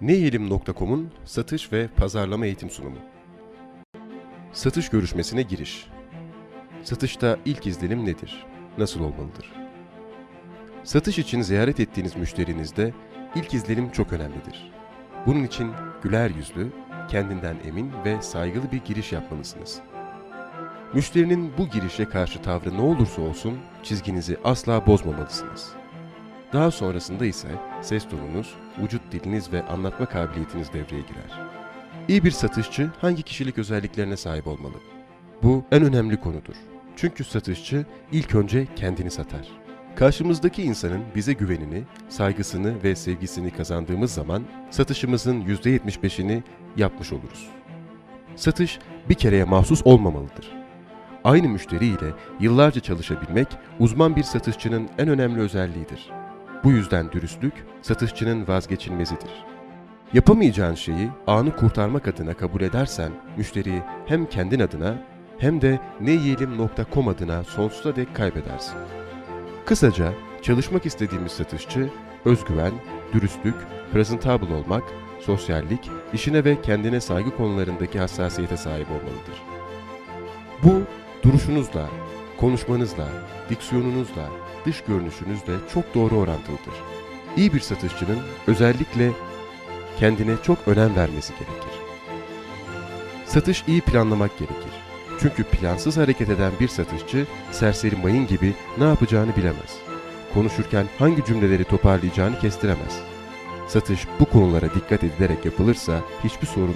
Neyilim.com'un satış ve pazarlama eğitim sunumu. Satış görüşmesine giriş. Satışta ilk izlenim nedir? Nasıl olmalıdır? Satış için ziyaret ettiğiniz müşterinizde ilk izlenim çok önemlidir. Bunun için güler yüzlü, kendinden emin ve saygılı bir giriş yapmalısınız. Müşterinin bu girişe karşı tavrı ne olursa olsun çizginizi asla bozmamalısınız. Daha sonrasında ise ses tonunuz, vücut diliniz ve anlatma kabiliyetiniz devreye girer. İyi bir satışçı hangi kişilik özelliklerine sahip olmalı? Bu en önemli konudur. Çünkü satışçı ilk önce kendini satar. Karşımızdaki insanın bize güvenini, saygısını ve sevgisini kazandığımız zaman satışımızın %75'ini yapmış oluruz. Satış bir kereye mahsus olmamalıdır. Aynı müşteriyle yıllarca çalışabilmek uzman bir satışçının en önemli özelliğidir. Bu yüzden dürüstlük satışçının vazgeçilmezidir. Yapamayacağın şeyi anı kurtarmak adına kabul edersen müşteriyi hem kendin adına hem de neyiyelim.com adına sonsuza dek kaybedersin. Kısaca çalışmak istediğimiz satışçı özgüven, dürüstlük, presentable olmak, sosyallik, işine ve kendine saygı konularındaki hassasiyete sahip olmalıdır. Bu duruşunuzla, konuşmanızla, diksiyonunuzla, dış görünüşünüzle çok doğru orantılıdır. İyi bir satışçının özellikle kendine çok önem vermesi gerekir. Satış iyi planlamak gerekir. Çünkü plansız hareket eden bir satışçı serseri mayın gibi ne yapacağını bilemez. Konuşurken hangi cümleleri toparlayacağını kestiremez. Satış bu konulara dikkat edilerek yapılırsa hiçbir sorun